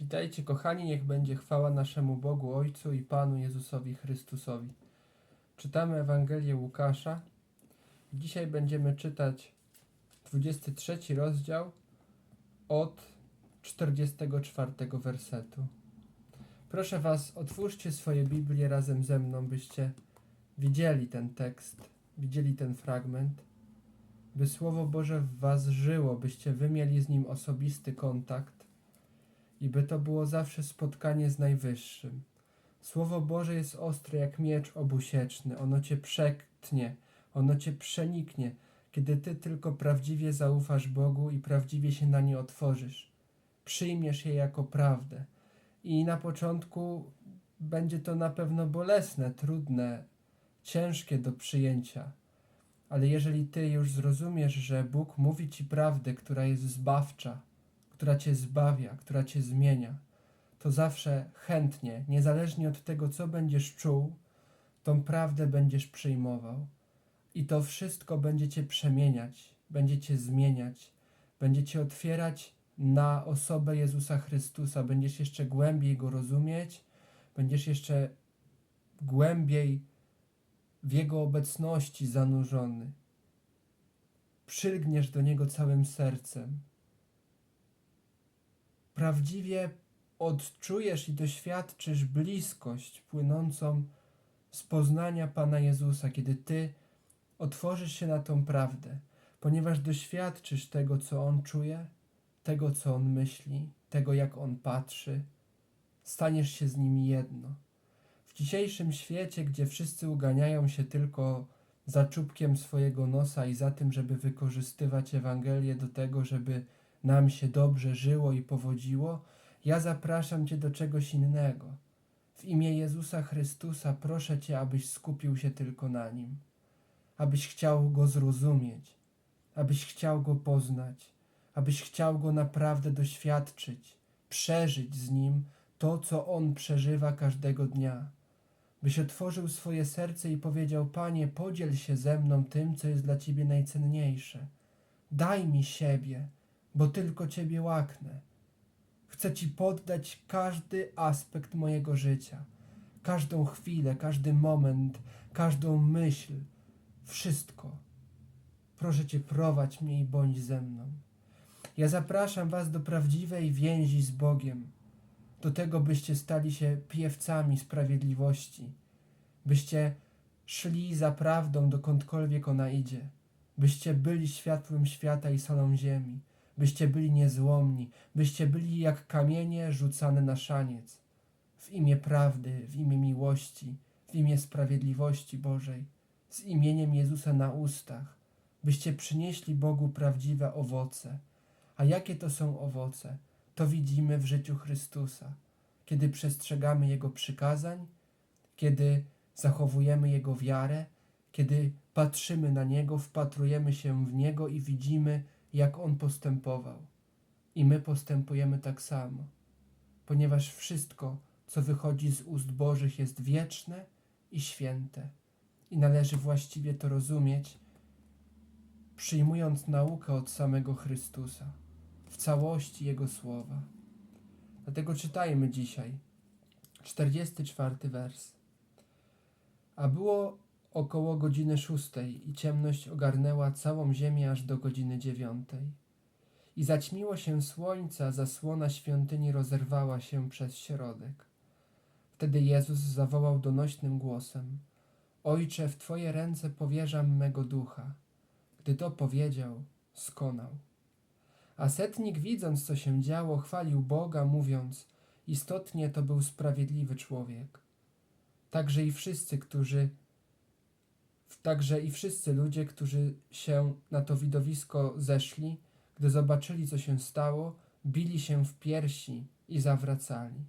Witajcie kochani, niech będzie chwała naszemu Bogu Ojcu i Panu Jezusowi Chrystusowi. Czytamy Ewangelię Łukasza. Dzisiaj będziemy czytać 23 rozdział od 44 wersetu. Proszę Was, otwórzcie swoje Biblię razem ze mną, byście widzieli ten tekst, widzieli ten fragment, by Słowo Boże w Was żyło, byście wy mieli z nim osobisty kontakt i by to było zawsze spotkanie z Najwyższym. Słowo Boże jest ostre jak miecz obusieczny, ono cię przektnie, ono cię przeniknie, kiedy ty tylko prawdziwie zaufasz Bogu i prawdziwie się na nie otworzysz. Przyjmiesz je jako prawdę. I na początku będzie to na pewno bolesne, trudne, ciężkie do przyjęcia. Ale jeżeli ty już zrozumiesz, że Bóg mówi ci prawdę, która jest zbawcza, która cię zbawia, która cię zmienia, to zawsze chętnie, niezależnie od tego, co będziesz czuł, tą prawdę będziesz przyjmował. I to wszystko będzie cię przemieniać, będzie cię zmieniać, będzie cię otwierać na osobę Jezusa Chrystusa. Będziesz jeszcze głębiej go rozumieć, będziesz jeszcze głębiej w Jego obecności zanurzony. Przylgniesz do Niego całym sercem. Prawdziwie odczujesz i doświadczysz bliskość płynącą z poznania Pana Jezusa, kiedy Ty otworzysz się na tą prawdę, ponieważ doświadczysz tego, co On czuje, tego, co On myśli, tego, jak On patrzy. Staniesz się z Nim jedno. W dzisiejszym świecie, gdzie wszyscy uganiają się tylko za czubkiem swojego nosa i za tym, żeby wykorzystywać Ewangelię do tego, żeby nam się dobrze żyło i powodziło, ja zapraszam Cię do czegoś innego. W imię Jezusa Chrystusa proszę Cię, abyś skupił się tylko na Nim, abyś chciał Go zrozumieć, abyś chciał Go poznać, abyś chciał Go naprawdę doświadczyć, przeżyć z Nim to, co On przeżywa każdego dnia. Byś otworzył swoje serce i powiedział: Panie, podziel się ze mną tym, co jest dla Ciebie najcenniejsze. Daj mi siebie, bo tylko Ciebie łaknę. Chcę Ci poddać każdy aspekt mojego życia, każdą chwilę, każdy moment, każdą myśl, wszystko. Proszę Cię, prowadź mnie i bądź ze mną. Ja zapraszam Was do prawdziwej więzi z Bogiem, do tego, byście stali się piewcami sprawiedliwości, byście szli za prawdą dokądkolwiek ona idzie, byście byli światłem świata i solą ziemi, byście byli niezłomni, byście byli jak kamienie rzucane na szaniec. W imię prawdy, w imię miłości, w imię sprawiedliwości Bożej, z imieniem Jezusa na ustach, byście przynieśli Bogu prawdziwe owoce. A jakie to są owoce? To widzimy w życiu Chrystusa, kiedy przestrzegamy Jego przykazań, kiedy zachowujemy Jego wiarę, kiedy patrzymy na Niego, wpatrujemy się w Niego i widzimy, jak On postępował. I my postępujemy tak samo, ponieważ wszystko, co wychodzi z ust Bożych, jest wieczne i święte. I należy właściwie to rozumieć, przyjmując naukę od samego Chrystusa, w całości Jego słowa. Dlatego czytajmy dzisiaj 44 wers. A było około godziny szóstej i ciemność ogarnęła całą ziemię aż do godziny dziewiątej. I zaćmiło się słońce, a zasłona świątyni rozerwała się przez środek. Wtedy Jezus zawołał donośnym głosem: Ojcze, w Twoje ręce powierzam mego ducha. Gdy to powiedział, skonał. A setnik, widząc, co się działo, chwalił Boga, mówiąc: Istotnie to był sprawiedliwy człowiek. Także i wszyscy, którzy Także i wszyscy ludzie, którzy się na to widowisko zeszli, gdy zobaczyli, co się stało, bili się w piersi i zawracali.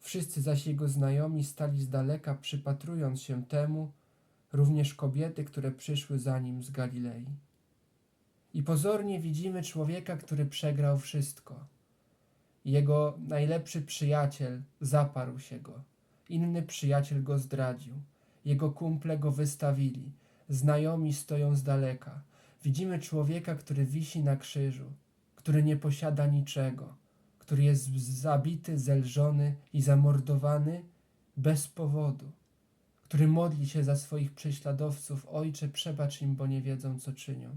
Wszyscy zaś jego znajomi stali z daleka, przypatrując się temu, również kobiety, które przyszły za nim z Galilei. I pozornie widzimy człowieka, który przegrał wszystko. Jego najlepszy przyjaciel zaparł się go, inny przyjaciel go zdradził jego kumple go wystawili. Znajomi stoją z daleka. Widzimy człowieka, który wisi na krzyżu, który nie posiada niczego, który jest zabity, zelżony i zamordowany bez powodu, który modli się za swoich prześladowców, Ojcze, przebacz im, bo nie wiedzą, co czynią.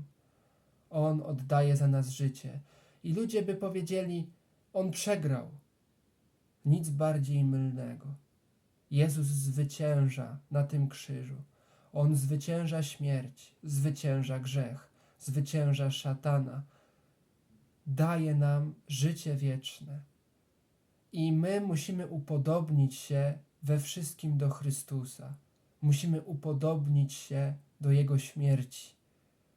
On oddaje za nas życie. I ludzie by powiedzieli, on przegrał. Nic bardziej mylnego. Jezus zwycięża na tym krzyżu. On zwycięża śmierć, zwycięża grzech, zwycięża szatana. Daje nam życie wieczne. I my musimy upodobnić się we wszystkim do Chrystusa. Musimy upodobnić się do Jego śmierci.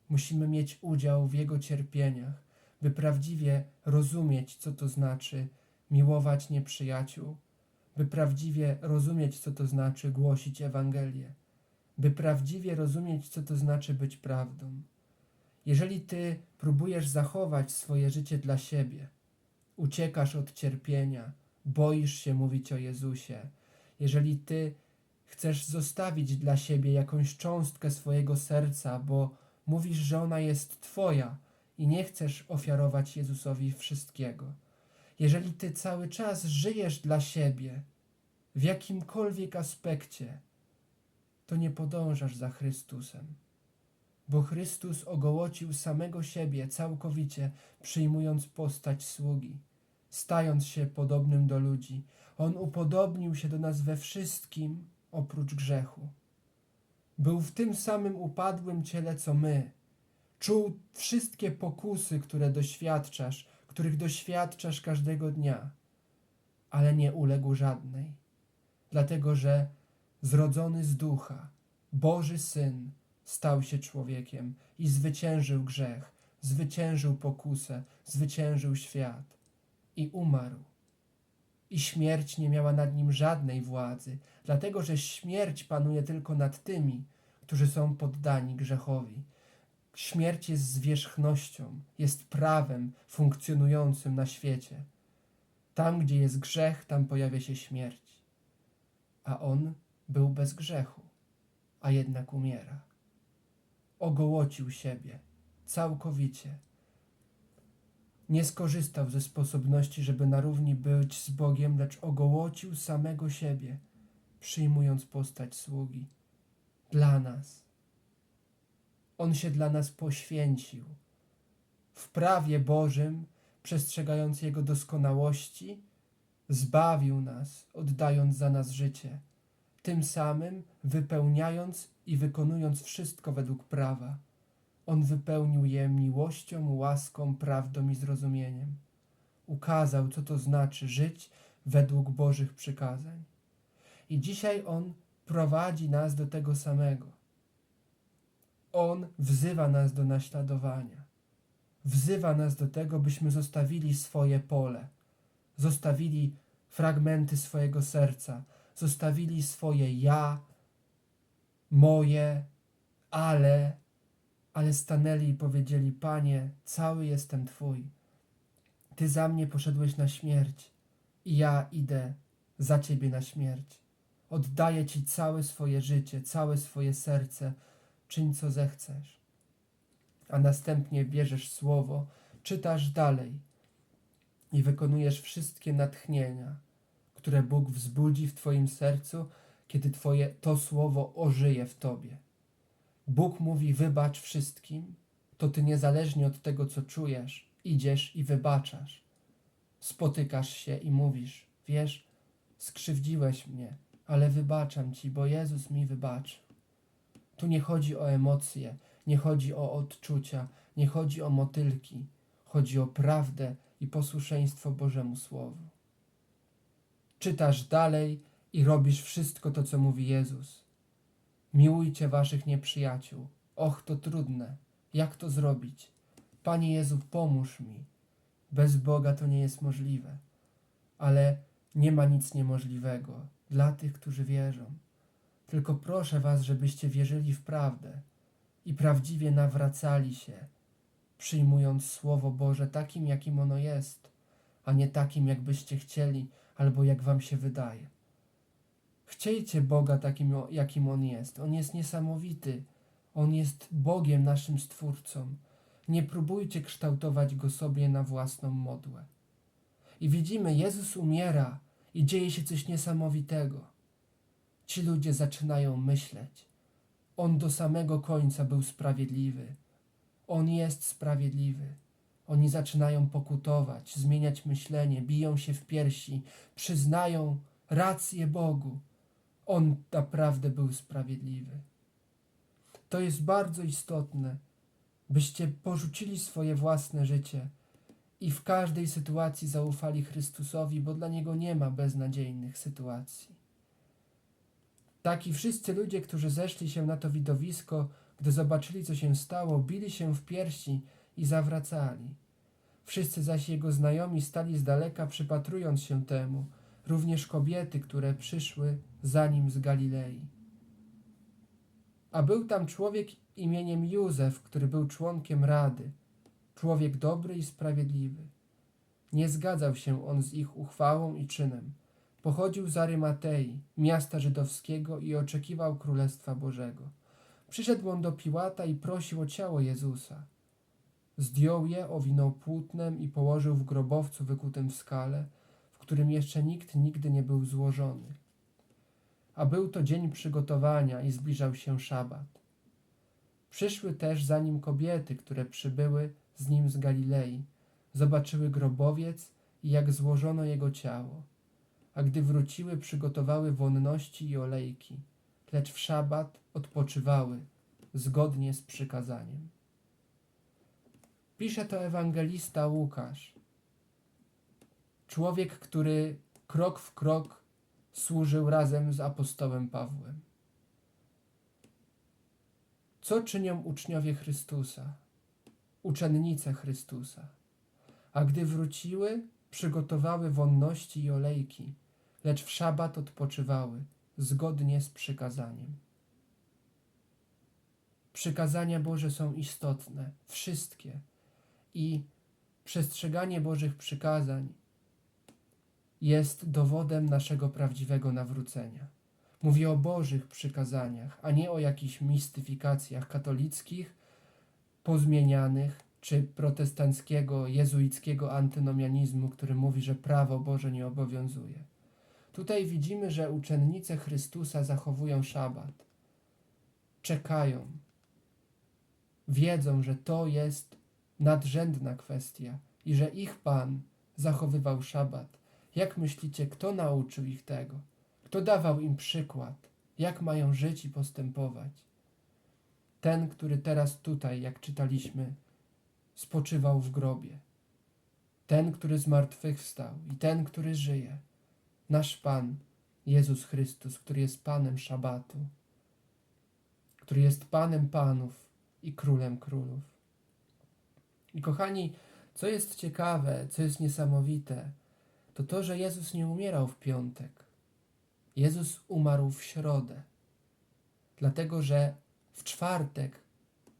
Musimy mieć udział w Jego cierpieniach, by prawdziwie rozumieć, co to znaczy miłować nieprzyjaciół, by prawdziwie rozumieć, co to znaczy głosić Ewangelię, by prawdziwie rozumieć, co to znaczy być prawdą. Jeżeli ty próbujesz zachować swoje życie dla siebie, uciekasz od cierpienia, boisz się mówić o Jezusie, jeżeli ty chcesz zostawić dla siebie jakąś cząstkę swojego serca, bo mówisz, że ona jest Twoja i nie chcesz ofiarować Jezusowi wszystkiego, jeżeli ty cały czas żyjesz dla siebie w jakimkolwiek aspekcie, to nie podążasz za Chrystusem, bo Chrystus ogołocił samego siebie całkowicie, przyjmując postać sługi, stając się podobnym do ludzi. On upodobnił się do nas we wszystkim oprócz grzechu. Był w tym samym upadłym ciele co my. Czuł wszystkie pokusy, które doświadczasz, których doświadczasz każdego dnia, ale nie uległ żadnej, dlatego że zrodzony z ducha, Boży Syn stał się człowiekiem i zwyciężył grzech, zwyciężył pokusę, zwyciężył świat i umarł. I śmierć nie miała nad nim żadnej władzy, dlatego że śmierć panuje tylko nad tymi, którzy są poddani grzechowi. Śmierć jest zwierzchnością, jest prawem funkcjonującym na świecie. Tam, gdzie jest grzech, tam pojawia się śmierć. A on był bez grzechu, a jednak umiera. Ogołocił siebie całkowicie. Nie skorzystał ze sposobności, żeby na równi być z Bogiem, lecz ogołocił samego siebie, przyjmując postać sługi. Dla nas. On się dla nas poświęcił. W prawie Bożym, przestrzegając Jego doskonałości, zbawił nas, oddając za nas życie, tym samym wypełniając i wykonując wszystko według prawa. On wypełnił je miłością, łaską, prawdą i zrozumieniem. Ukazał, co to znaczy żyć według Bożych przykazań. I dzisiaj On prowadzi nas do tego samego. On wzywa nas do naśladowania. Wzywa nas do tego, byśmy zostawili swoje pole, zostawili fragmenty swojego serca, zostawili swoje ja, moje, ale, ale stanęli i powiedzieli: Panie, cały jestem Twój. Ty za mnie poszedłeś na śmierć i ja idę za Ciebie na śmierć. Oddaję Ci całe swoje życie, całe swoje serce, czyń co zechcesz. A następnie bierzesz słowo, czytasz dalej i wykonujesz wszystkie natchnienia, które Bóg wzbudzi w Twoim sercu, kiedy Twoje to słowo ożyje w Tobie. Bóg mówi: wybacz wszystkim, to Ty niezależnie od tego, co czujesz, idziesz i wybaczasz. Spotykasz się i mówisz: Wiesz, skrzywdziłeś mnie, ale wybaczam Ci, bo Jezus mi wybaczył. Tu nie chodzi o emocje, nie chodzi o odczucia, nie chodzi o motylki, chodzi o prawdę i posłuszeństwo Bożemu Słowu. Czytasz dalej i robisz wszystko to, co mówi Jezus. Miłujcie waszych nieprzyjaciół. Och, to trudne. Jak to zrobić? Panie Jezu, pomóż mi. Bez Boga to nie jest możliwe. Ale nie ma nic niemożliwego dla tych, którzy wierzą. Tylko proszę Was, żebyście wierzyli w prawdę i prawdziwie nawracali się, przyjmując Słowo Boże takim, jakim ono jest, a nie takim, jakbyście chcieli albo jak Wam się wydaje. Chciejcie Boga takim, jakim On jest. On jest niesamowity. On jest Bogiem naszym Stwórcą. Nie próbujcie kształtować Go sobie na własną modłę. I widzimy, Jezus umiera i dzieje się coś niesamowitego. Ci ludzie zaczynają myśleć. On do samego końca był sprawiedliwy. On jest sprawiedliwy. Oni zaczynają pokutować, zmieniać myślenie, biją się w piersi, przyznają rację Bogu. On naprawdę był sprawiedliwy. To jest bardzo istotne, byście porzucili swoje własne życie i w każdej sytuacji zaufali Chrystusowi, bo dla Niego nie ma beznadziejnych sytuacji. Tak i wszyscy ludzie, którzy zeszli się na to widowisko, gdy zobaczyli, co się stało, bili się w piersi i zawracali. Wszyscy zaś jego znajomi stali z daleka, przypatrując się temu, również kobiety, które przyszły za nim z Galilei. A był tam człowiek imieniem Józef, który był członkiem rady, człowiek dobry i sprawiedliwy. Nie zgadzał się on z ich uchwałą i czynem. Pochodził z Arymatei, miasta żydowskiego i oczekiwał Królestwa Bożego. Przyszedł on do Piłata i prosił o ciało Jezusa. Zdjął je, owinął płótnem i położył w grobowcu wykutym w skale, w którym jeszcze nikt nigdy nie był złożony. A był to dzień przygotowania i zbliżał się szabat. Przyszły też za nim kobiety, które przybyły z nim z Galilei, zobaczyły grobowiec i jak złożono jego ciało. A gdy wróciły, przygotowały wonności i olejki, lecz w szabat odpoczywały, zgodnie z przykazaniem. Pisze to ewangelista Łukasz. Człowiek, który krok w krok służył razem z apostołem Pawłem. Co czynią uczniowie Chrystusa, uczennice Chrystusa? A gdy wróciły, przygotowały wonności i olejki, lecz w szabat odpoczywały, zgodnie z przykazaniem. Przykazania Boże są istotne, wszystkie, i przestrzeganie Bożych przykazań jest dowodem naszego prawdziwego nawrócenia. Mówię o Bożych przykazaniach, a nie o jakichś mistyfikacjach katolickich, pozmienianych, czy protestanckiego, jezuickiego antynomianizmu, który mówi, że prawo Boże nie obowiązuje. Tutaj widzimy, że uczennice Chrystusa zachowują szabat, czekają, wiedzą, że to jest nadrzędna kwestia i że ich Pan zachowywał szabat. Jak myślicie, kto nauczył ich tego? Kto dawał im przykład? Jak mają żyć i postępować? Ten, który teraz tutaj, jak czytaliśmy, spoczywał w grobie. Ten, który zmartwychwstał i ten, który żyje. Nasz Pan, Jezus Chrystus, który jest Panem Szabatu, który jest Panem Panów i Królem Królów. I kochani, co jest ciekawe, co jest niesamowite, to to, że Jezus nie umierał w piątek. Jezus umarł w środę, dlatego że w czwartek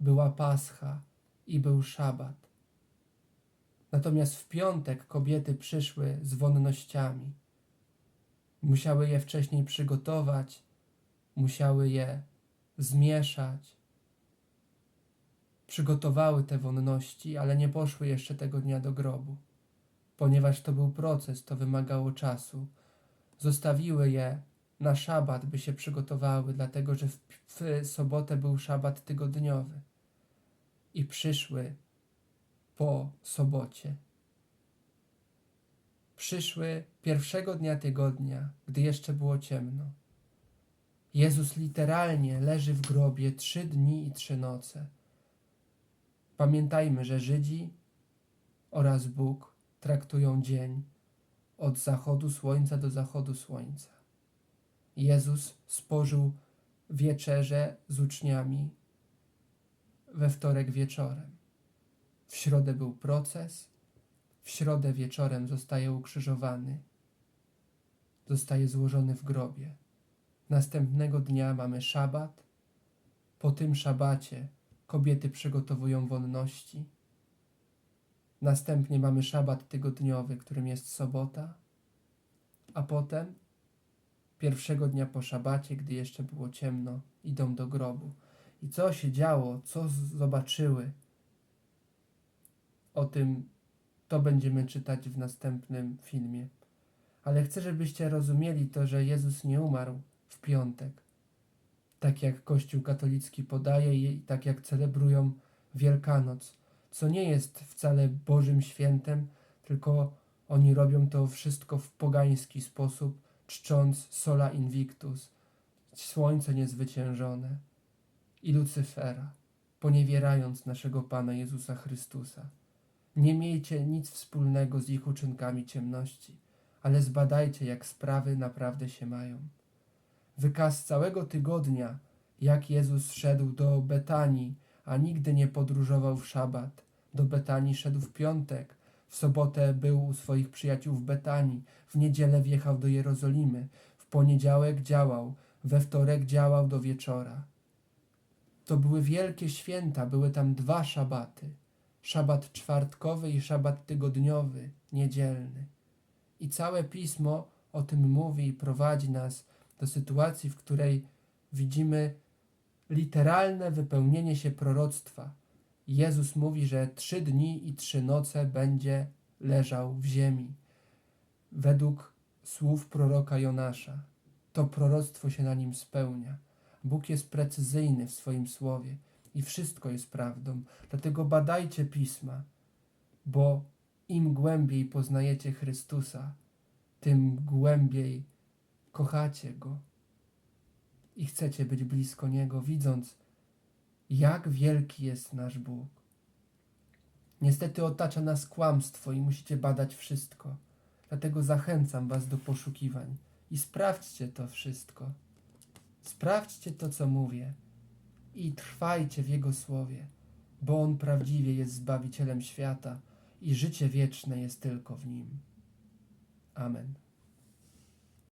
była Pascha i był szabat. Natomiast w piątek kobiety przyszły z wonnościami. Musiały je wcześniej przygotować, musiały je zmieszać. Przygotowały te wonności, ale nie poszły jeszcze tego dnia do grobu, ponieważ to był proces, to wymagało czasu. Zostawiły je na szabat, by się przygotowały, dlatego że w, w sobotę był szabat tygodniowy i przyszły po sobocie. Przyszły pierwszego dnia tygodnia, gdy jeszcze było ciemno. Jezus literalnie leży w grobie trzy dni i trzy noce. Pamiętajmy, że Żydzi oraz Bóg traktują dzień od zachodu słońca do zachodu słońca. Jezus spożył wieczerzę z uczniami we wtorek wieczorem. W środę był proces, w środę wieczorem zostaje ukrzyżowany, zostaje złożony w grobie. Następnego dnia mamy szabat. Po tym szabacie kobiety przygotowują wonności. Następnie mamy szabat tygodniowy, którym jest sobota, a potem pierwszego dnia po szabacie, gdy jeszcze było ciemno, idą do grobu. I co się działo, co zobaczyły? O tym To będziemy czytać w następnym filmie. Ale chcę, żebyście rozumieli to, że Jezus nie umarł w piątek. Tak jak Kościół katolicki podaje i tak jak celebrują Wielkanoc, co nie jest wcale Bożym świętem, tylko oni robią to wszystko w pogański sposób, czcząc sola invictus, słońce niezwyciężone i Lucyfera, poniewierając naszego Pana Jezusa Chrystusa. Nie miejcie nic wspólnego z ich uczynkami ciemności, ale zbadajcie, jak sprawy naprawdę się mają. Wykaz całego tygodnia, jak Jezus szedł do Betanii, a nigdy nie podróżował w szabat. Do Betanii szedł w piątek, w sobotę był u swoich przyjaciół w Betanii, w niedzielę wjechał do Jerozolimy, w poniedziałek działał, we wtorek działał do wieczora. To były wielkie święta, były tam dwa szabaty. Szabat czwartkowy i szabat tygodniowy, niedzielny. I całe pismo o tym mówi i prowadzi nas do sytuacji, w której widzimy literalne wypełnienie się proroctwa. Jezus mówi, że trzy dni i trzy noce będzie leżał w ziemi. Według słów proroka Jonasza. To proroctwo się na nim spełnia. Bóg jest precyzyjny w swoim słowie i wszystko jest prawdą. Dlatego badajcie pisma, bo im głębiej poznajecie Chrystusa, tym głębiej kochacie Go i chcecie być blisko Niego, widząc, jak wielki jest nasz Bóg. Niestety otacza nas kłamstwo i musicie badać wszystko. Dlatego zachęcam Was do poszukiwań i sprawdźcie to wszystko. Sprawdźcie to, co mówię i trwajcie w Jego słowie, bo On prawdziwie jest Zbawicielem świata i życie wieczne jest tylko w Nim. Amen.